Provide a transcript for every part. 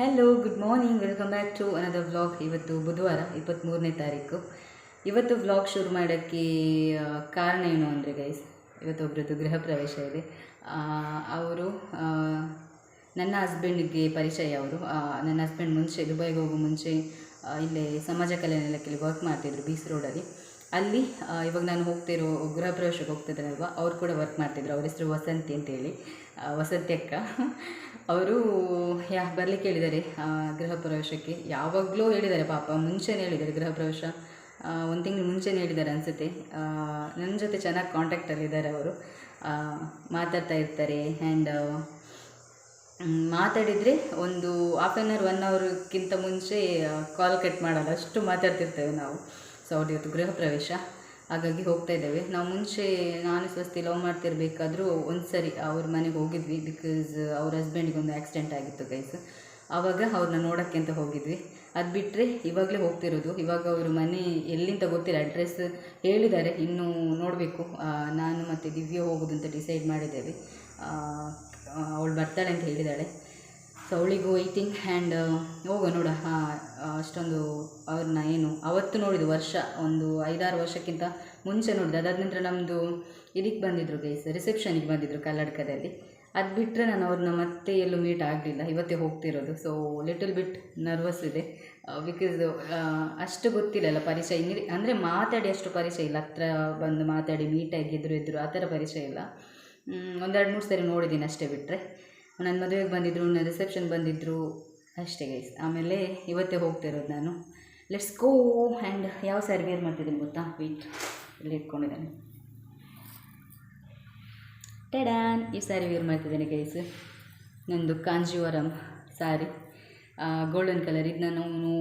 Hello good morning welcome back to another vlog ಇವತ್ತು ಬುಧವಾರ ಇಪ್ಪತ್ತ್ಮೂರನೇ ತಾರೀಕು. ಇವತ್ತು ವ್ಲಾಗ್ ಶುರು ಮಾಡೋಕ್ಕೆ ಕಾರಣ ಏನು ಅಂದರೆ ಗೈಸ್ ಇವತ್ತು ಒಬ್ಬರದ್ದು ಗೃಹ ಪ್ರವೇಶ ಇದೆ. ಅವರು ನನ್ನ ಹಸ್ಬೆಂಡಿಗೆ ಪರಿಚಯ ಅವರು ನನ್ನ ಹಸ್ಬೆಂಡ್ ಮುಂಚೆ ದುಬೈಗೆ ಹೋಗೋ ಮುಂಚೆ ಇಲ್ಲೇ ಸಮಾಜ ಕಲ್ಯಾಣ ಇಲಾಖೆಯಲ್ಲಿ ವರ್ಕ್ ಮಾಡ್ತಿದ್ರು ಬೀಸ್ ರೋಡಲ್ಲಿ ಅಲ್ಲಿ. ಇವಾಗ ನಾನು ಹೋಗ್ತಿರೋ, ಗೃಹ ಪ್ರವೇಶಕ್ಕೆ ಹೋಗ್ತಿದ್ದಾರಲ್ವ ಅವ್ರು ಕೂಡ ವರ್ಕ್ ಮಾಡ್ತಿದ್ರು. ಅವ್ರ ಹೆಸರು ವಸಂತಿ ಅಂತೇಳಿ. ವಸಂತಿ ಅಕ್ಕ. ಅವರು, ಯಾ ಬರಲಿಕ್ಕೆ ಹೇಳಿದ್ದಾರೆ ಗೃಹ ಪ್ರವೇಶಕ್ಕೆ. ಯಾವಾಗಲೂ ಹೇಳಿದ್ದಾರೆ, ಪಾಪ, ಮುಂಚೆನೇ ಹೇಳಿದ್ದಾರೆ ಗೃಹ ಪ್ರವೇಶ. ಒಂದು ತಿಂಗಳು ಮುಂಚೆನೇ ಹೇಳಿದ್ದಾರೆ ಅನಿಸುತ್ತೆ. ನನ್ನ ಜೊತೆ ಚೆನ್ನಾಗಿ ಕಾಂಟ್ಯಾಕ್ಟಲ್ಲಿದ್ದಾರೆ ಅವರು. ಮಾತಾಡ್ತಾ ಇರ್ತಾರೆ ಆ್ಯಂಡ್ ಮಾತಾಡಿದರೆ ಒಂದು ಹಾಫ್ ಆನ್ ಅವರ್ ಒನ್ ಅವರ್ಗಿಂತ ಮುಂಚೆ ಕಾಲ್ ಕಟ್ ಮಾಡಲ್ಲ. ಅಷ್ಟು ಮಾತಾಡ್ತಿರ್ತೇವೆ ನಾವು. ಸೊ ಅವ್ರದ್ದು ಗೃಹ ಪ್ರವೇಶ. ಹಾಗಾಗಿ ಹೋಗ್ತಾ ಇದ್ದೇವೆ. ನಾವು ಮುಂಚೆ ನಾನು ಸ್ವಸ್ತಿ ಲವ್ ಮಾಡ್ತಿರ್ಬೇಕಾದ್ರೂ ಒಂದು ಸರಿ ಅವ್ರ ಮನೆಗೆ ಹೋಗಿದ್ವಿ ಬಿಕಾಸ್ ಅವ್ರ ಹಸ್ಬೆಂಡಿಗೆ ಒಂದು ಆಕ್ಸಿಡೆಂಟ್ ಆಗಿತ್ತು ಗೈಸ್ ಆವಾಗ ಅವ್ರನ್ನ ನೋಡೋಕ್ಕೆ ಅಂತ ಹೋಗಿದ್ವಿ. ಅದು ಬಿಟ್ಟರೆ ಇವಾಗಲೇ ಹೋಗ್ತಿರೋದು. ಇವಾಗ ಅವ್ರ ಮನೆ ಎಲ್ಲಿಂದ ಗೊತ್ತಿಲ್ಲ. ಅಡ್ರೆಸ್ ಹೇಳಿದ್ದಾರೆ. ಇನ್ನೂ ನೋಡಬೇಕು. ನಾನು ಮತ್ತು ದಿವ್ಯ ಹೋಗೋದು ಅಂತ ಡಿಸೈಡ್ ಮಾಡಿದ್ದೇವೆ. ಅವಳು ಬರ್ತಾಳೆ ಅಂತ ಹೇಳಿದ್ದಾಳೆ. ಸೊ ಅವಳಿಗೂ ವೈಟಿಂಗ್ ಹ್ಯಾಂಡ್ ಹೋಗೋ ನೋಡ. ಅಷ್ಟೊಂದು ಅವ್ರನ್ನ ಏನು, ಅವತ್ತು ನೋಡಿದ್ದು ವರ್ಷ, ಒಂದು ಐದಾರು ವರ್ಷಕ್ಕಿಂತ ಮುಂಚೆ ನೋಡಿದೆ, ಅದಾದ ನಂತರ ನಮ್ಮದು ಇದಕ್ಕೆ ಬಂದಿದ್ರು ಗೈಸ್ ರಿಸೆಪ್ಷನಿಗೆ ಬಂದಿದ್ದರು ಕಲ್ಲಡ್ಕದಲ್ಲಿ ಅದು ಬಿಟ್ಟರೆ ನಾನು ಅವ್ರನ್ನ ಮತ್ತೆ ಎಲ್ಲೂ ಮೀಟ್ ಆಗಲಿಲ್ಲ, ಇವತ್ತೇ ಹೋಗ್ತಿರೋದು. ಸೊ ಲಿಟಲ್ ಬಿಟ್ ನರ್ವಸ್ ಇದೆ. ಬಿಕಾಸ್ ಅಷ್ಟು ಗೊತ್ತಿಲ್ಲಲ್ಲ ಪರಿಚಯ. ಅಂದರೆ ಮಾತಾಡಿ ಅಷ್ಟು ಪರಿಚಯ ಇಲ್ಲ. ಹತ್ರ ಬಂದು ಮಾತಾಡಿ ಮೀಟಾಗಿ ಎದುರು ಎದುರು ಆ ಥರ ಪರಿಚಯ ಇಲ್ಲ. ಒಂದೆರಡು ಮೂರು ಸರಿ ನೋಡಿದ್ದೀನಿ ಅಷ್ಟೇ ಬಿಟ್ಟರೆ ನನ್ನ ಮದುವೆಗೆ ಬಂದಿದ್ದರು ನನ್ನ ರಿಸೆಪ್ಷನ್ ಬಂದಿದ್ದರು ಅಷ್ಟೇ ಗೈಸ್ ಆಮೇಲೆ ಇವತ್ತೇ ಹೋಗ್ತಿರೋದು ನಾನು. ಲೆಟ್ಸ್ ಗೋ ಆ್ಯಂಡ್ ಯಾವ ಸ್ಯಾರಿ ವೇರ್ ಮಾಡ್ತಿದ್ದೀನಿ ಗೊತ್ತಾ? ವೀಟ್ ಇಲ್ಲಿ ಇಟ್ಕೊಂಡಿದ್ದಾನೆ. ಟೆಡಾನ್ ಈ ಸ್ಯಾರಿ ವೇರ್ ಮಾಡ್ತಿದ್ದೇನೆ ಗೈಸ್ ನಂದು ಕಾಂಜೀವರಂ ಸ್ಯಾರಿ ಗೋಲ್ಡನ್ ಕಲರ್ ಇದನ್ನ ನಾನು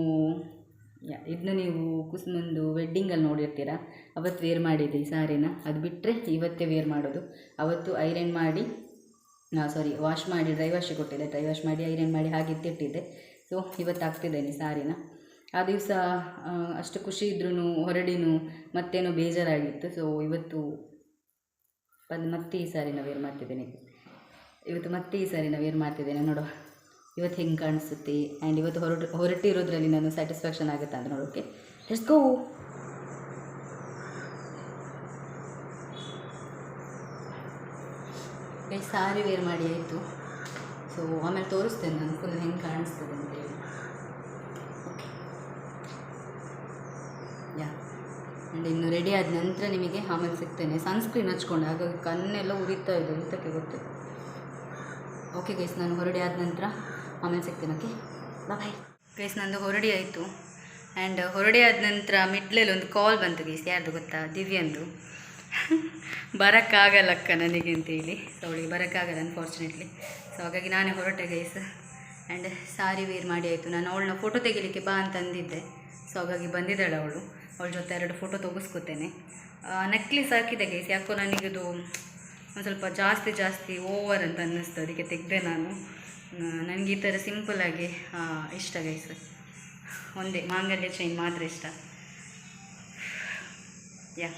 ಇದನ್ನ ನೀವು ಕುಸುಮಂದು ವೆಡ್ಡಿಂಗಲ್ಲಿ ನೋಡಿರ್ತೀರ? ಅವತ್ತು ವೇರ್ ಮಾಡಿದ್ದೆ ಈ ಸ್ಯಾರಿನ ಅದು ಬಿಟ್ಟರೆ ಇವತ್ತೇ ವೇರ್ ಮಾಡೋದು. ಅವತ್ತು ಐರನ್ ಮಾಡಿ ಸಾರಿ ವಾಶ್ ಮಾಡಿ ಡ್ರೈ ವಾಶಿಗೆ ಕೊಟ್ಟಿದ್ದೆ. ಡ್ರೈ ವಾಶ್ ಮಾಡಿ ಐರನ್ ಮಾಡಿ ಹಾಗೆ ಎತ್ತಿಟ್ಟಿದ್ದೆ ಸೊ ಇವತ್ತು ಹಾಕ್ತಿದ್ದೇನೆ ಸ್ಯಾರಿನ ಆ ದಿವಸ ಅಷ್ಟು ಖುಷಿ ಇದ್ರೂ ಹೊರಡಿನೂ, ಮತ್ತೇನೋ ಬೇಜಾರಾಗಿತ್ತು. ಸೊ ಇವತ್ತು ಅದು ಮತ್ತೆ ಈ ಸಾರಿನ ವೇರ್ ಮಾಡ್ತಿದ್ದೇನೆ? ಇವತ್ತು ಮತ್ತೆ ಈ ಸಾರಿ ನಾವು ವೇರ್ ಮಾಡ್ತಿದ್ದೇನೆ ನೋಡು. ಇವತ್ತು ಹೆಂಗೆ ಕಾಣಿಸುತ್ತೆ? ಆ್ಯಂಡ್ ಇವತ್ತು ಹೊರಟು, ಹೊರಟಿರೋದ್ರಲ್ಲಿ ನಾನು ಸ್ಯಾಟಿಸ್ಫ್ಯಾಕ್ಷನ್ ಆಗುತ್ತೆ ಅಂತ ನೋಡೋಕೆ ಎಷ್ಟು ಸಾರಿ ವೇರ್ ಮಾಡಿ ಆಯಿತು. ಸೊ ಆಮೇಲೆ ತೋರಿಸ್ತೇನೆ ನಾನು ಫುಲ್ ಹೆಂಗೆ ಕಾಣಿಸ್ತದೆ ಅಂತೇಳಿ ಓಕೆ ಯಾ ಆ್ಯಂಡ್ ಇನ್ನು ರೆಡಿ ಆದ ನಂತರ ನಿಮಗೆ ಆಮೇಲೆ ಸಿಗ್ತೇನೆ. ಸನ್ಸ್ಕ್ರೀನ್ ಹಚ್ಕೊಂಡು. ಹಾಗಾಗಿ ಕಣ್ಣೆಲ್ಲ ಉರಿತಾ ಇದೆ. ಎಂತಕ್ಕೆ ಗೊತ್ತು. ಓಕೆ ಗೈಸ್ ನಾನು ಹೊರಡಿ ಆದ ನಂತರ ಆಮೇಲೆ ಸಿಗ್ತೇನೆ ಓಕೆ ಬಾಯ್ ಗೈಸ್ ನಂದು ಹೊರಡಿ ಆಯಿತು. ಆ್ಯಂಡ್ ಹೊರಡಿ ಆದ ನಂತರ ಮಿಡ್ಲಲ್ಲಿ ಒಂದು ಕಾಲ್ ಬಂತು ಗೈಸ್ ಯಾರ್ದು ಗೊತ್ತಾ? ದಿವ್ಯಂದು. ಬರೋಕ್ಕಾಗಲ್ಲಕ್ಕ ನನಗೆ ಅಂತೇಳಿ. ಸೊ ಅವಳಿಗೆ ಬರೋಕ್ಕಾಗಲ್ಲ ಅನ್ಫಾರ್ಚುನೇಟ್ಲಿ ಸೊ ಹಾಗಾಗಿ ನಾನೇ ಹೊರಟೆ ಗೈಸ್ ಆ್ಯಂಡ್ ಸಾರಿ ವೇರ್ ಮಾಡಿ ಆಯಿತು. ನಾನು ಅವಳನ್ನ ಫೋಟೋ ತೆಗಿಲಿಕ್ಕೆ ಬಾ ಅಂತ ಅಂದಿದ್ದೆ. ಸೊ ಹಾಗಾಗಿ ಬಂದಿದ್ದಾಳೆ ಅವಳು. ಅವಳ ಜೊತೆ ಎರಡು ಫೋಟೋ ತೆಗೆಸ್ಕೊತೇನೆ. ನೆಕ್ಲೆಸ್ ಹಾಕಿದೆ ಗೈಸ್ ಯಾಕೋ ನನಗಿದು ಒಂದು ಸ್ವಲ್ಪ ಜಾಸ್ತಿ ಜಾಸ್ತಿ ಓವರ್ ಅಂತ ಅನ್ನಿಸ್ತು. ಅದಕ್ಕೆ ತೆಗೆದೆ ನಾನು. ನನಗೆ ಈ ಥರ ಸಿಂಪಲಾಗಿ ಇಷ್ಟ ಗೈಸ್ ಒಂದೇ, ಮಾಂಗಲ್ಯ ಚೈನ್ ಮಾತ್ರ ಇಷ್ಟ. ಯಾ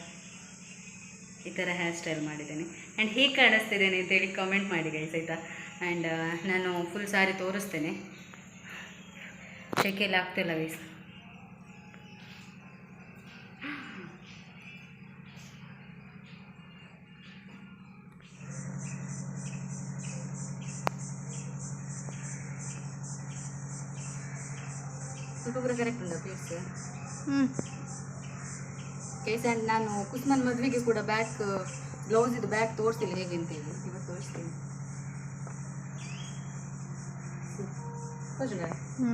ಈ ಥರ ಹೇರ್ ಸ್ಟೈಲ್ ಮಾಡಿದ್ದೇನೆ. ಆ್ಯಂಡ್ ಹೇಗೆ ಕಾಣಿಸ್ತಿದ್ದೇನೆ ಅಂತೇಳಿ ಕಾಮೆಂಟ್ ಮಾಡಿ ಗೈಸ್ ಆಯಿತಾ? ಆ್ಯಂಡ್ ನಾನು ಫುಲ್ ಸಾರಿ ತೋರಿಸ್ತೇನೆ. ಶೆಕೆಯಲ್ಲಿ ಆಗ್ತಿಲ್ಲ ಗೈಸ್ ಸ್ವಲ್ಪ ಕೂಡ ಕರೆಕ್ಟ್ ಉಂಟಾ ಪ್ಲೀಸ್ ಹ್ಞೂ ಆ್ಯಂಡ್ ನಾನು ಕುಸ್ಮನ್ ಮದುವೆಗೆ ಕೂಡ ಬ್ಯಾಕ್ ಬ್ಲೌಸ್ ಇದು ಬ್ಯಾಕ್ ತೋರಿಸಿಲ್ಲ ಹೇಗೆ ಅಂತೇಳಿ. ಇವತ್ತು ತೋರಿಸ್ತೀನಿ? ಹ್ಞೂ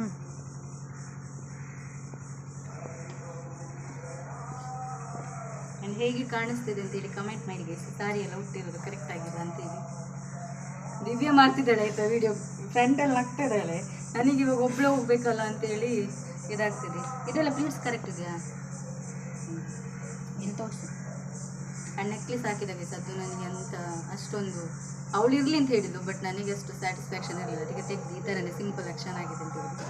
ಆ್ಯಂಡ್ ಹೇಗೆ ಕಾಣಿಸ್ತಿದೆ ಅಂತೇಳಿ ಕಮೆಂಟ್ ಮಾಡಿ ಗೈಸ್ ಸಾರಿ ಎಲ್ಲ ಹುಟ್ಟಿರೋದು ಕರೆಕ್ಟ್ ಆಗಿದೆ ಅಂತೇಳಿ. ದಿವ್ಯ ಮಾಡ್ತಿದ್ದಾಳೆ ಆಯ್ತಾ ವಿಡಿಯೋ ಫ್ರೆಂಡ್ ಎಲ್ಲ ಇದ್ದಾಳೆ. ನನಗೆ ಇವಾಗ ಒಬ್ಬಳೇ ಹೋಗ್ಬೇಕಲ್ಲ ಅಂತೇಳಿ ಇದಾಗ್ತಿದೆ. ಇದೆಲ್ಲ ಪ್ಲೀಟ್ಸ್ ಕರೆಕ್ಟ್ ಇದೆಯಾ? ಎಂತ ತೋರಿಸಿ. ಆ್ಯಂಡ್ ನೆಕ್ಲೆಸ್ ಹಾಕಿದಾಗ ಅದು ನನಗೆ ಅಂತ ಅಷ್ಟೊಂದು. ಅವಳು ಇರಲಿ ಅಂತ ಹೇಳಿದ್ದು ಬಟ್ ನನಗೆ ಅಷ್ಟು ಸ್ಯಾಟಿಸ್ಫ್ಯಾಕ್ಷನ್ ಇರಲಿಲ್ಲ. ಅದಕ್ಕೆ ತೆಗೆದು ಈ ಥರನೇ ಸಿಂಪಲ್ ಆಗಿ ಚೆನ್ನಾಗಿದೆ ಅಂತ ಹೇಳಿದ್ದು.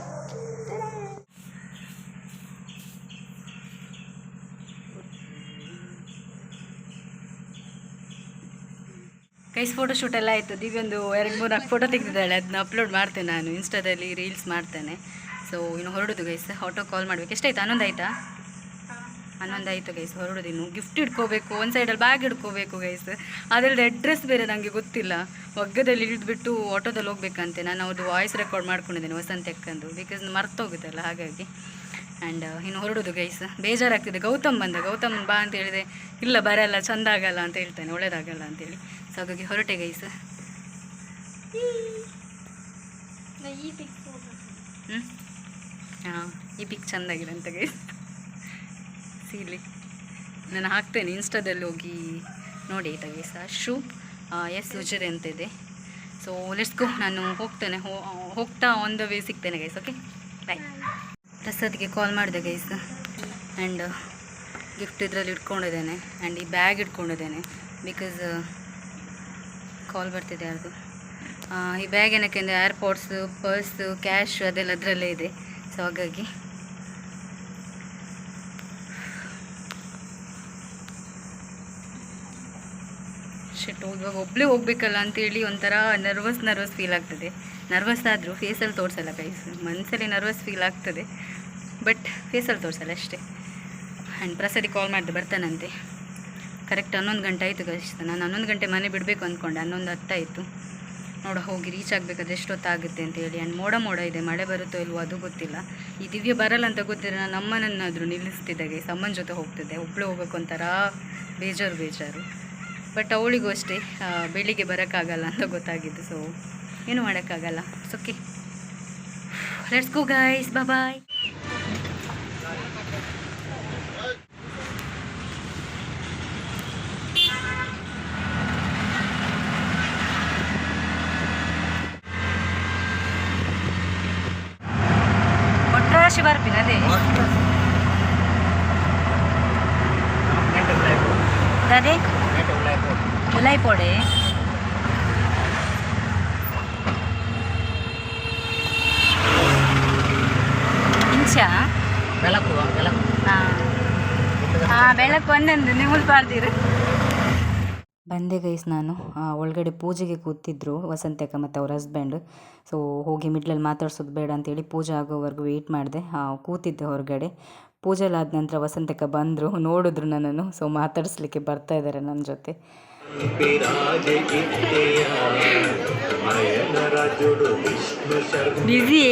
ಕೈಸ್ ಫೋಟೋ ಶೂಟ್ ಎಲ್ಲ ಆಯಿತು. ದಿವ್ಯೊಂದು ಎರಡು ಮೂರು ನಾಲ್ಕು ಫೋಟೋ ತೆಗೆದಿದ್ದಾಳೆ. ಅದನ್ನ ಅಪ್ಲೋಡ್ ಮಾಡ್ತೇನೆ ನಾನು. ಇನ್ಸ್ಟಾದಲ್ಲಿ ರೀಲ್ಸ್ ಮಾಡ್ತೇನೆ. ಸೊ ಇನ್ನು ಹೊರಡೋದು ಗೈಸ್ ಆಟೋ ಕಾಲ್ ಮಾಡಬೇಕು. ಎಷ್ಟಾಯ್ತು? ಹನ್ನೊಂದು ಆಯ್ತಾ ಹನ್ನೊಂದು ಆಯಿತು ಗೈಸ್ ಹೊರಡೋದು ಇನ್ನು. ಗಿಫ್ಟ್ ಇಟ್ಕೋಬೇಕು ಒಂದು ಸೈಡಲ್ಲಿ ಬ್ಯಾಗ್ ಇಟ್ಕೋಬೇಕು ಗೈಸ್ ಅದರಲ್ಲಿ ಅಡ್ರೆಸ್ ಬೇರೆ ನನಗೆ ಗೊತ್ತಿಲ್ಲ. ಒಗ್ಗದಲ್ಲಿ ಇಳಿದ್ಬಿಟ್ಟು ಆಟೋದಲ್ಲಿ ಹೋಗ್ಬೇಕಂತೆ. ನಾನು ಅವ್ರದ್ದು ವಾಯ್ಸ್ ರೆಕಾರ್ಡ್ ಮಾಡ್ಕೊಂಡಿದ್ದೇನೆ ವಸಂತ ಎಕ್ಕಂದು ಬಿಕಾಸ್ ಮರ್ತೋಗುತ್ತಲ್ಲ ಹಾಗಾಗಿ. ಆ್ಯಂಡ್ ಇನ್ನು ಹೊರಡೋದು ಗೈಸ್ ಬೇಜಾರಾಗ್ತಿದೆ. ಗೌತಮ್ ಬಂದ. ಗೌತಮ್ ಬಾ ಅಂತ ಹೇಳಿದೆ. ಇಲ್ಲ ಬರಲ್ಲ ಚಂದ ಆಗಲ್ಲ ಅಂತ ಹೇಳ್ತಾನೆ. ಒಳ್ಳೇದಾಗಲ್ಲ ಅಂತೇಳಿ ಸೊ ಹಾಗಾಗಿ ಹೊರಟೆ ಗೈಸ್ ಹ್ಞೂ ಈ ಪಿಕ್ ಚೆಂದಾಗಿದೆ ಅಂತ ಗೈಸ್ ಸೀಲಿ ನಾನು ಹಾಕ್ತೇನೆ, ಇನ್ಸ್ಟಾದಲ್ಲಿ ಹೋಗಿ ನೋಡಿ ಆಯ್ತಾ ಗೈಸ್ ಶೂ ಎಸ್ ಉಜರಿ ಅಂತ ಇದೆ. ಸೊ ಲೆಟ್ಸ್ ಗೋ ನಾನು ಹೋಗ್ತೇನೆ ಹೋಗ್ತಾ ಆನ್ ದ ವೇ ಸಿಗ್ತೇನೆ ಗೈಸ್ ಓಕೆ ಬಾಯ್ ಪ್ರಸಾದ್ಗೆ ಕಾಲ್ ಮಾಡಿದೆ ಗೈಸ್ ಆ್ಯಂಡ್ ಗಿಫ್ಟ್ ಇದರಲ್ಲಿ ಇಟ್ಕೊಂಡಿದ್ದೇನೆ. ಆ್ಯಂಡ್ ಈ ಬ್ಯಾಗ್ ಇಟ್ಕೊಂಡಿದ್ದೇನೆ. ಬಿಕಾಸ್ ಕಾಲ್ ಬರ್ತಿದೆ ಯಾರ್ದು? ಈ ಬ್ಯಾಗ್ ಏನಕ್ಕೆ ಅಂದರೆ ಏರ್ಪೋರ್ಟ್ಸು ಪರ್ಸು ಕ್ಯಾಶ್ ಅದೆಲ್ಲ ಅದರಲ್ಲೇ ಇದೆ. ಸೊ ಹಾಗಾಗಿ. ಶೆಟ್ ಇವಾಗ ಒಬ್ಬಳೇ ಹೋಗ್ಬೇಕಲ್ಲ ಅಂತೇಳಿ ಒಂಥರ ನರ್ವಸ್ ನರ್ವಸ್ ಫೀಲ್ ಆಗ್ತದೆ. ನರ್ವಸ್ ಆದರೂ ಫೇಸಲ್ಲಿ ತೋರಿಸಲ್ಲ ಕೈಸ್ ಮನಸ್ಸಲ್ಲಿ ನರ್ವಸ್ ಫೀಲ್ ಆಗ್ತದೆ. ಬಟ್ ಫೇಸಲ್ಲಿ ತೋರಿಸಲ್ಲ ಅಷ್ಟೇ. ಆ್ಯಂಡ್ ಪ್ರಸಾದಿ ಕಾಲ್ ಮಾಡಿದೆ, ಬರ್ತಾನಂತೆ. ಕರೆಕ್ಟ್ ಹನ್ನೊಂದು ಗಂಟೆ ಆಯಿತು ಕಷ್ಟ ನಾನು ಹನ್ನೊಂದು ಗಂಟೆ ಮನೆ ಬಿಡಬೇಕು ಅಂದ್ಕೊಂಡೆ ಹನ್ನೊಂದು ಹತ್ತಾಯಿತು. ನೋಡ, ಹೋಗಿ ರೀಚ್ ಆಗಬೇಕಾದ್ರೆ ಎಷ್ಟೊತ್ತಾಗುತ್ತೆ ಅಂತ ಹೇಳಿ. ಆ್ಯಂಡ್ ಮೋಡ ಮೋಡ ಇದೆ, ಮಳೆ ಬರುತ್ತೋ ಇಲ್ವೋ ಅದು ಗೊತ್ತಿಲ್ಲ. ಈ ದಿವ್ಯ ಬರಲ್ಲ ಅಂತ ಗೊತ್ತಿದ್ರೆ ನಾನು ಅಮ್ಮನನ್ನಾದರೂ ನಿಲ್ಲಿಸ್ತಿದ್ದಾಗೆ ಗೈಸ್ ಅಮ್ಮನ ಜೊತೆ ಹೋಗ್ತಿದ್ದೆ. ಒಬ್ಬಳು ಹೋಗ್ಬೇಕು ಒಂಥರ ಬೇಜಾರು ಬೇಜಾರು. ಬಟ್ ಅವಳಿಗೂ ಅಷ್ಟೇ ಬೆಳಿಗ್ಗೆ ಬರೋಕ್ಕಾಗಲ್ಲ ಅಂತ ಗೊತ್ತಾಗಿದ್ದು. ಸೊ ಏನು ಮಾಡೋಕ್ಕಾಗಲ್ಲ. Sokke let's go guys bye ಕೊಟ್ರ ಶಿವರ್ಪಿನ ಅದೇ ಅದೇ ಮುಲೈ ಪೊಡೆ ಇಂಚ ಬೆಳಕು ಬೆಳಕು ಹಾಂ ಬೆಳಕು ಒಂದೊಂದು ನೀವು ಪಾಡ್ತೀರಿ ಬಂದೆ ಗೈಸ್ ನಾನು ಒಳಗಡೆ ಪೂಜೆಗೆ ಕೂತಿದ್ರು ವಸಂತಕ್ಕ ಮತ್ತು ಅವ್ರ ಹಸ್ಬೆಂಡ್ ಸೊ ಹೋಗಿ ಮಿಡ್ಲಲ್ಲಿ ಮಾತಾಡ್ಸೋದು ಬೇಡ ಅಂತೇಳಿ ಪೂಜೆ ಆಗೋವರೆಗೂ ವೆಯ್ಟ್ ಮಾಡಿದೆ. ಕೂತಿದ್ದೆ ಹೊರಗಡೆ. ಪೂಜೆಲ್ಲ ಆದ ನಂತರ ವಸಂತಕ್ಕ ಬಂದರು ನೋಡಿದ್ರು ನನ್ನನ್ನು. ಸೊ ಮಾತಾಡಿಸ್ಲಿಕ್ಕೆ ಬರ್ತಾ ಇದ್ದಾರೆ ನನ್ನ ಜೊತೆ. ಬಿಸಿ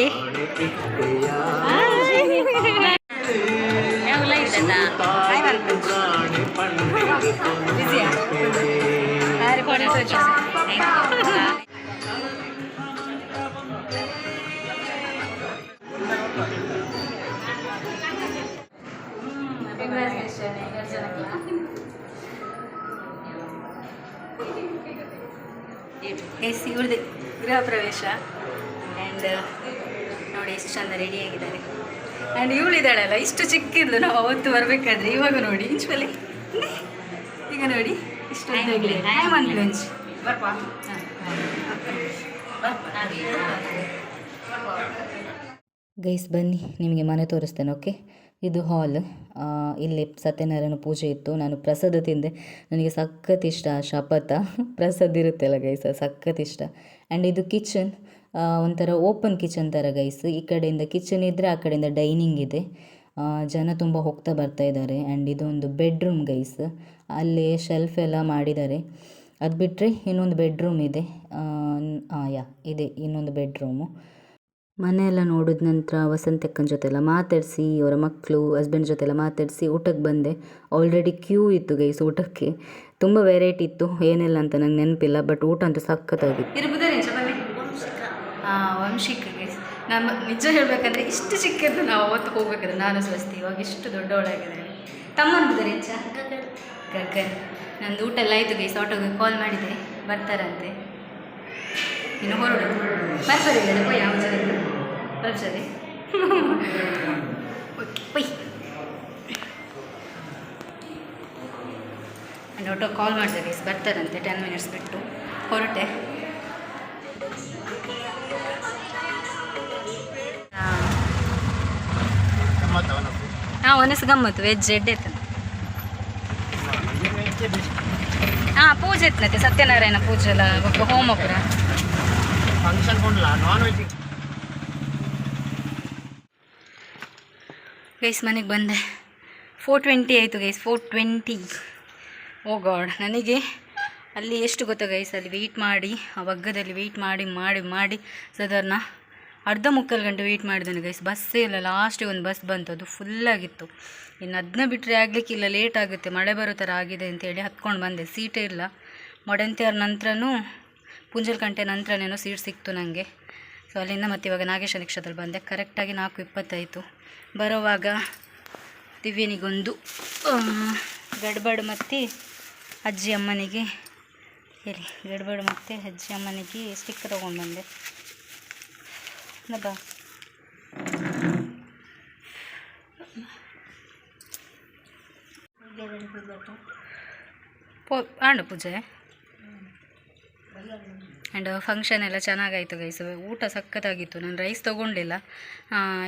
ಎಸ್ ಇವ್ರದ್ದು ಗೃಹ ಪ್ರವೇಶ. ಆ್ಯಂಡ್ ನೋಡಿ ಎಷ್ಟು ಚಂದ ರೆಡಿಯಾಗಿದ್ದಾರೆ ಆ್ಯಂಡ್ ಇವಳಿದ್ದಾಳಲ್ಲ, ಇಷ್ಟು ಚಿಕ್ಕಿದ್ಲು, ನಾವು ಅವತ್ತು ಬರಬೇಕಾದ್ರೆ, ಇವಾಗ ನೋಡಿ ಇಂಚುವಲ್ಲಿ ಈಗ ನೋಡಿ. ಗೈಸ್ ಬನ್ನಿ ನಿಮಗೆ ಮನೆ ತೋರಿಸ್ತೇನೆ ಓಕೆ ಇದು ಹಾಲ್ ಇಲ್ಲಿ ಸತ್ಯನಾರಾಯಣ ಪೂಜೆ ಇತ್ತು. ನಾನು ಪ್ರಸಾದ ತಿಂದೆ. ನನಗೆ ಸಖತ್ ಇಷ್ಟ ಶಪಥ. ಪ್ರಸಾದ ಇರುತ್ತಲ್ಲ ಗೈಸ್ ಸಖತ್ ಇಷ್ಟ. ಆ್ಯಂಡ್ ಇದು ಕಿಚನ್ ಒಂಥರ ಓಪನ್ ಕಿಚನ್ ಥರ ಗೈಸ್ ಈ ಕಡೆಯಿಂದ ಕಿಚನ್ ಇದ್ದರೆ ಆ ಕಡೆಯಿಂದ ಡೈನಿಂಗ್ ಇದೆ. ಜನ ತುಂಬ ಹೋಗ್ತಾ ಬರ್ತಾ ಇದ್ದಾರೆ. ಆ್ಯಂಡ್ ಇದೊಂದು ಬೆಡ್ರೂಮ್ ಗೈಸ್ ಅಲ್ಲಿ ಶೆಲ್ಫ್ ಎಲ್ಲ ಮಾಡಿದ್ದಾರೆ. ಅದು ಬಿಟ್ಟರೆ ಇನ್ನೊಂದು ಬೆಡ್ರೂಮ್ ಇದೆ. ಯಾ, ಇದೆ. ಇನ್ನೊಂದು ಬೆಡ್ರೂಮು ಮನೆಯೆಲ್ಲ ನೋಡಿದ ನಂತರ ವಸಂತಕ್ಕನ ಜೊತೆ ಜೊತೆಲ್ಲ ಮಾತಾಡಿಸಿ, ಅವರ ಮಕ್ಕಳು ಹಸ್ಬೆಂಡ್ ಜೊತೆ ಎಲ್ಲ ಮಾತಾಡಿಸಿ ಊಟಕ್ಕೆ ಬಂದೆ. ಆಲ್ರೆಡಿ ಕ್ಯೂ ಇತ್ತು ಗೈಸ್ ಊಟಕ್ಕೆ. ತುಂಬ ವೆರೈಟಿ ಇತ್ತು. ಏನಿಲ್ಲ ಅಂತ ನಂಗೆ ನೆನಪಿಲ್ಲ ಬಟ್ ಊಟ ಅಂತೂ ಸಖತ್ತಾಗಿತ್ತು. ವಂಶಿಕ. ನಮ್ಮ ನಿಜ ಹೇಳಬೇಕಂದ್ರೆ ಇಷ್ಟು ಚಿಕ್ಕದ್ದು ನಾವು ಅವತ್ತು ಹೋಗ್ಬೇಕಾದ್ರೆ ನಾನು ಸ್ವಸ್ತಿ ಇವಾಗ ಇಷ್ಟು ದೊಡ್ಡವಳಾಗಿದ್ದಾಳೆ. ತಮ್ಮಂದಿದ್ದಾರೆ ಹೆಚ್ಚ ಗಗನ್ ನಂದು ಊಟ ಎಲ್ಲ ಆಯಿತು ಗೈಸ್, ಆಟೋಗೆ ಕಾಲ್ ಮಾಡಿದೆ, ಬರ್ತಾರಂತೆ. ಇನ್ನು ಹೊರಡು ಬರ್ತಾರೆ ಪೊಯ್ ಯಾವ ಜನ ಬರ್ತಾರೆ ಓಕೆ ಆಟೋ ಕಾಲ್ ಮಾಡಿದೆ ಗೈಸ್, ಬರ್ತಾರಂತೆ ಟೆನ್ ಮಿನಿಟ್ಸ್ ಬಿಟ್ಟು. ಹೊರಟೆ. ಹಾಂ ಒನಸ್ ಗಮ್ಮತ್ತು ವೆಜ್ ಎಡ್ಡೆ ಹಾಂ ಪೂಜೆ ಇತ್ತನತ್ತೆ ಸತ್ಯನಾರಾಯಣ ಪೂಜೆ ಎಲ್ಲ ಕೊಂಡ್ಲ ನಾನ್ ಗೈಸ್ ಮನೆಗೆ ಬಂದೆ. ಫೋರ್ ಟ್ವೆಂಟಿ ಆಯಿತು guys four twenty oh god, ನನಗೆ ಅಲ್ಲಿ ಎಷ್ಟು ಗೊತ್ತಾ ಗೈಸ್ ಅಲ್ಲಿ ವೆಯ್ಟ್ ಮಾಡಿ, ಆ ವಗ್ಗದಲ್ಲಿ ವೆಯ್ಟ್ ಮಾಡಿ ಮಾಡಿ ಮಾಡಿ, ಸಾಧಾರಣ ಅರ್ಧ ಮುಕ್ಕಾಲು ಗಂಟೆ ವೆಯ್ಟ್ ಮಾಡಿದ್ದೇನೆ ಗೈಸ್ ಬಸ್ಸೇ ಇಲ್ಲ ಲಾಸ್ಟಿಗೆ ಒಂದು ಬಸ್ ಬಂತು ಅದು ಫುಲ್ಲಾಗಿತ್ತು ಇನ್ನು ಅದನ್ನ ಬಿಟ್ಟರೆ ಆಗಲಿಕ್ಕಿಲ್ಲ ಲೇಟ್ ಆಗುತ್ತೆ. ಮಳೆ ಬರೋ ಥರ ಆಗಿದೆ ಅಂತೇಳಿ ಹತ್ಕೊಂಡು ಬಂದೆ. ಸೀಟೇ ಇಲ್ಲ. ಮೊಡಂತಿಯವ್ರ ನಂತರನೂ ಪುಂಜಲ್ ಗಂಟೆ ನಂತರನೇನೋ ಸೀಟ್ ಸಿಕ್ತು ನನಗೆ ಸೊ ಅಲ್ಲಿಂದ ಮತ್ತೆ ಇವಾಗ ನಾಗೇಶ ನಿಕ್ಷದಲ್ಲಿ ಬಂದೆ. ಕರೆಕ್ಟಾಗಿ ನಾಲ್ಕು ಇಪ್ಪತ್ತಾಯಿತು ಬರೋವಾಗ ದಿವ್ಯನಿಗೊಂದು ಗಡ್ಬಡ್ ಮತ್ತು ಅಜ್ಜಿ ಅಮ್ಮನಿಗೆ, ಹೇಳಿ, ಗಡ್ಬಡ್ ಮತ್ತು ಅಜ್ಜಿ ಅಮ್ಮನಿಗೆ ಸ್ಟಿಕ್ ತೊಗೊಂಡು ಬಂದೆ. ಬಾ ಪೋ ಆಂಡ ಪೂಜೆ ಆ್ಯಂಡ್ ಫಂಕ್ಷನ್ ಎಲ್ಲ ಚೆನ್ನಾಗಾಯಿತು ಗೈಸ್ ಊಟ ಸಖತ್ತಾಗಿತ್ತು. ನಾನು ರೈಸ್ ತೊಗೊಂಡಿಲ್ಲ.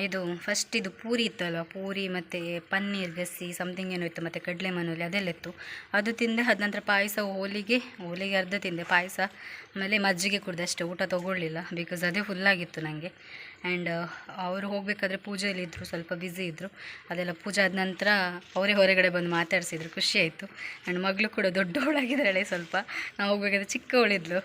ಇದು ಫಸ್ಟ್ ಇದು ಪೂರಿ ಇತ್ತಲ್ವ? ಪೂರಿ ಮತ್ತು ಪನ್ನೀರ್ ಗಸಿ ಸಮಥಿಂಗ್ ಏನೋ ಇತ್ತು. ಮತ್ತು ಕಡಲೆ ಮನೂಲಿ ಅದೆಲ್ಲ ಇತ್ತು. ಅದು ತಿಂದೆ, ಅದ ನಂತರ ಪಾಯಸ ಹೋಲಿಗೆ ಹೋಲಿಗೆ ಅರ್ಧ ತಿಂದೆ. ಪಾಯಸ ಆಮೇಲೆ ಮಜ್ಜಿಗೆ ಕುಡ್ದೆ ಅಷ್ಟೇ. ಊಟ ತೊಗೊಳ್ಳಿಲ್ಲ ಬಿಕಾಸ್ ಅದೇ ಫುಲ್ಲಾಗಿತ್ತು ನನಗೆ ಆ್ಯಂಡ್ ಅವರು ಹೋಗಬೇಕಾದ್ರೆ ಪೂಜೆಯಲ್ಲಿ ಇದ್ದರು ಸ್ವಲ್ಪ ಬ್ಯುಸಿ ಇದ್ದರು ಅದೆಲ್ಲ ಪೂಜೆ ಆದ ನಂತರ ಅವರೇ ಹೊರಗಡೆ ಬಂದು ಮಾತಾಡಿಸಿದ್ರು. ಖುಷಿಯಾಯಿತು ಆ್ಯಂಡ್ ಮಗಳು ಕೂಡ ದೊಡ್ಡವಳಾಗಿದ್ದಾಳೆ ಸ್ವಲ್ಪ. ನಾವು ಹೋಗ್ಬೇಕಾದ್ರೆ ಚಿಕ್ಕವಳಿದ್ಲು.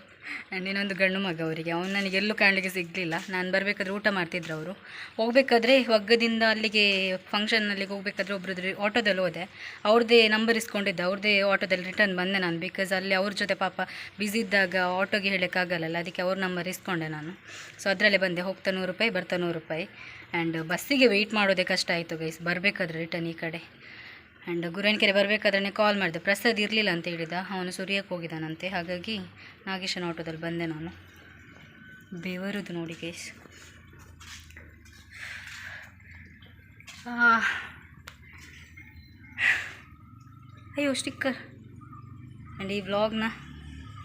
ಆ್ಯಂಡ್ ಇನ್ನೊಂದು ಗಂಡು ಮಗ ಅವರಿಗೆ. ಅವನು ನನಗೆ ಎಲ್ಲೂ ಕಾಣಲಿಕ್ಕೆ ಸಿಗಲಿಲ್ಲ. ನಾನು ಬರಬೇಕಾದ್ರೆ ಊಟ ಮಾಡ್ತಿದ್ರು ಅವರು. ಹೋಗಬೇಕಾದ್ರೆ ಒಗ್ಗದಿಂದ ಅಲ್ಲಿಗೆ ಫಂಕ್ಷನ್ನಲ್ಲಿಗೆ ಹೋಗಬೇಕಾದ್ರೆ ಒಬ್ರದ್ದು ಆಟೋದಲ್ಲಿ ಹೋದೆ. ಅವ್ರದ್ದೇ ನಂಬರ್ ಇಸ್ಕೊಂಡಿದ್ದೆ. ಅವ್ರದ್ದೇ ಆಟೋದಲ್ಲಿ ರಿಟರ್ನ್ ಬಂದೆ ನಾನು. ಬಿಕಾಸ್ ಅಲ್ಲಿ ಅವ್ರ ಜೊತೆ ಪಾಪ ಬ್ಯುಸಿ ಇದ್ದಾಗ ಆಟೋಗೆ ಹೇಳೋಕ್ಕಾಗಲ್ಲ ಅದಕ್ಕೆ ಅವ್ರ ನಂಬರ್ ಇಸ್ಕೊಂಡೆ ನಾನು. ಸೊ ಅದರಲ್ಲೇ ಬಂದೆ. ಹೋಗ್ತಾ ನೂರು ರೂಪಾಯಿ, ಬರ್ತಾ ನೂರು ರೂಪಾಯಿ. ಆ್ಯಂಡ್ ಬಸ್ಸಿಗೆ ವೆಯ್ಟ್ ಮಾಡೋದೇ ಕಷ್ಟ ಆಯಿತು ಗೈಸ್ ಬರಬೇಕಾದ್ರೆ ರಿಟರ್ನ್ ಈ ಕಡೆ. ಆ್ಯಂಡ್ ಗುರುವನ್ಕೆರೆ ಬರಬೇಕಾದ್ರೆ ಕಾಲ್ ಮಾಡಿದೆ. ಪ್ರಸಾದ್ ಇರಲಿಲ್ಲ ಅಂತ ಹೇಳಿದ. ಅವನು ಸುರಿಯಕ್ಕೆ ಹೋಗಿದ್ದಾನಂತೆ ಹಾಗಾಗಿ ನಾಗೇಶನ ಆಟೋದಲ್ಲಿ ಬಂದೆ ನಾನು. ಬೆವರುದು ನೋಡಿ ಕೇಸ್ ಅಯ್ಯೋ ಸ್ಟಿಕ್ಕರ್ ಆ್ಯಂಡ್ ಈ ವ್ಲಾಗ್ನ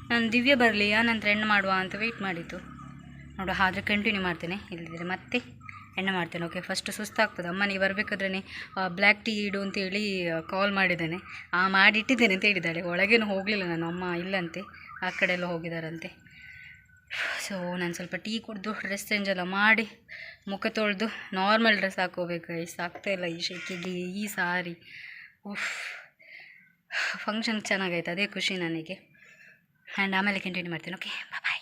ನಾನು ದಿವ್ಯ ಬರಲಿ ನಂತರ ಎಂಡ್ ಮಾಡುವ ಅಂತ ವೆಯ್ಟ್ ಮಾಡಿದ್ದು. ನೋಡು ಆದರೆ ಕಂಟಿನ್ಯೂ ಮಾಡ್ತೇನೆ. ಇಲ್ಲದಿದ್ದರೆ ಮತ್ತೆ. ಎಣ್ಣೆ ಮಾಡ್ತೇನೆ. ಓಕೆ ಫಸ್ಟ್ ಸುಸ್ತಾಗ್ತದೆ. ಅಮ್ಮ ನೀವು ಬರಬೇಕಾದ್ರೆ ಬ್ಲ್ಯಾಕ್ ಟೀ ಇಡು ಅಂತೇಳಿ ಕಾಲ್ ಮಾಡಿದ್ದೇನೆ. ಆ, ಮಾಡಿಟ್ಟಿದ್ದೇನೆ ಅಂತ ಹೇಳಿದ್ದಾಳೆ. ಒಳಗೇನು ಹೋಗಲಿಲ್ಲ ನಾನು. ಅಮ್ಮ, ಇಲ್ಲಂತೆ. ಆ ಕಡೆ ಎಲ್ಲ ಹೋಗಿದ್ದಾರಂತೆ ಸೊ ನಾನು ಸ್ವಲ್ಪ ಟೀ ಕುಡಿದು ಡ್ರೆಸ್ ಚೇಂಜ್ ಎಲ್ಲ ಮಾಡಿ, ಮುಖ ತೊಳೆದು ನಾರ್ಮಲ್ ಡ್ರೆಸ್ ಹಾಕೋಬೇಕು ಈ ಸಾಕ್ತಾ ಇಲ್ಲ ಈ ಶೆಕೆಗೆ ಈ ಸಾರಿ. ಉಫ್ ಫಂಕ್ಷನ್ ಚೆನ್ನಾಗೈತೆ. ಅದೇ ಖುಷಿ ನನಗೆ. ಆ್ಯಂಡ್ ಆಮೇಲೆ ಕಂಟಿನ್ಯೂ ಮಾಡ್ತೀನಿ. ಓಕೆ ಬಾಯ್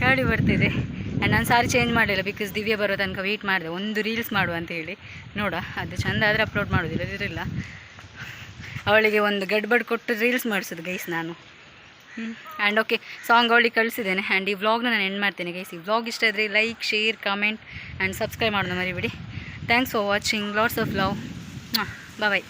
ಗಾಡಿ ಬರ್ತಿದೆ. ಆ್ಯಂಡ್ ನಾನು ಸಾರಿ ಚೇಂಜ್ ಮಾಡಲಿಲ್ಲ ಬಿಕಾಸ್ ದಿವ್ಯ ಬರೋ ತನಕ ವೆಯ್ಟ್ ಮಾಡಿದೆ. ಒಂದು ರೀಲ್ಸ್ ಮಾಡು ಅಂತ ಹೇಳಿ. ನೋಡ, ಅದು ಚೆಂದ ಆದರೆ ಅಪ್ಲೋಡ್ ಮಾಡೋದಿಲ್ಲ, ಇದಿರಲಿಲ್ಲ. ಅವಳಿಗೆ ಒಂದು ಗಡ್ಬಡ್ ಕೊಟ್ಟು ರೀಲ್ಸ್ ಮಾಡಿಸೋದು ಗೈಸ್ ನಾನು. ಆ್ಯಂಡ್ ಓಕೆ ಸಾಂಗ್ ಅವಳಿಗೆ ಕಳಿಸಿದ್ದೇನೆ. ಆ್ಯಂಡ್ ಈ ವ್ಲಾಗ್ನ ನಾನು ಎಂಡ್ ಮಾಡ್ತೇನೆ ಗೈಸ್ ಈ ವ್ಲಾಗ್ ಇಷ್ಟ ಇದ್ರೆ like share comment and subscribe ಮಾಡೋದು ಮರಿಬಿಡಿ. Thanks for watching lots of love ಹಾಂ ಬಾಯ್